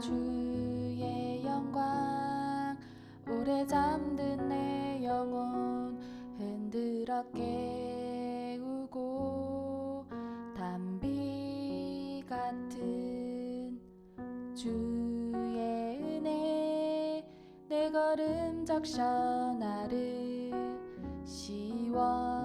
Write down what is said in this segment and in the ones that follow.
주의 영광 오래 잠든 내 영혼 흔들어 깨우고 담비 같은 주의 은혜 내 걸음 적셔 나를 시원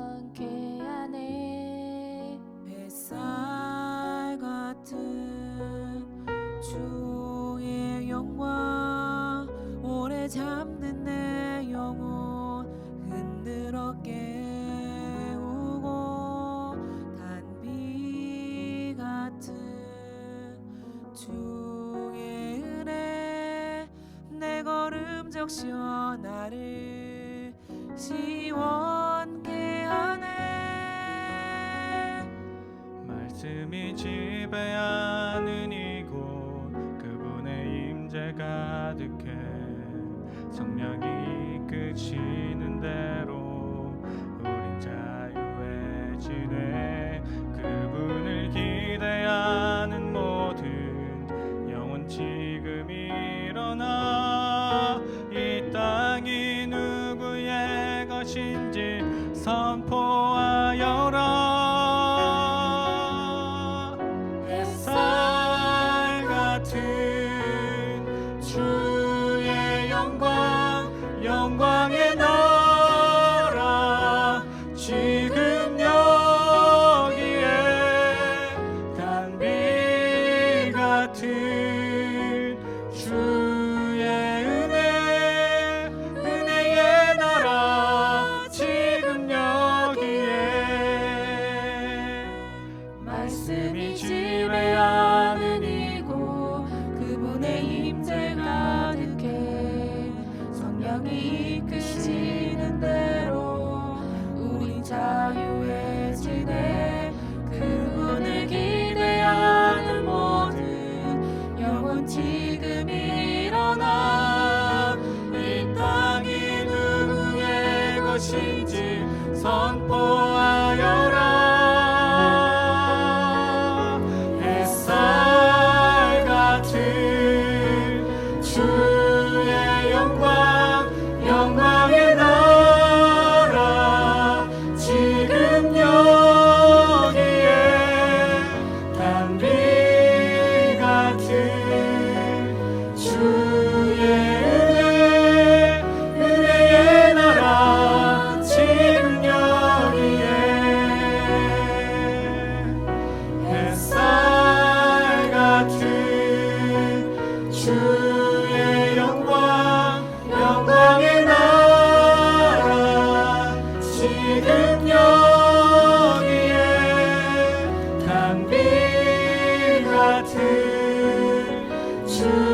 주의 은혜 내 걸음 적셔 나를 시원케 하네. 말씀이 지배하는 이곳 그분의 임재 가득해. 성령이 이끄시는 대로 우린 자유해지네 것인지 선포 이 땅이 누구의 것인지 선포 같은 주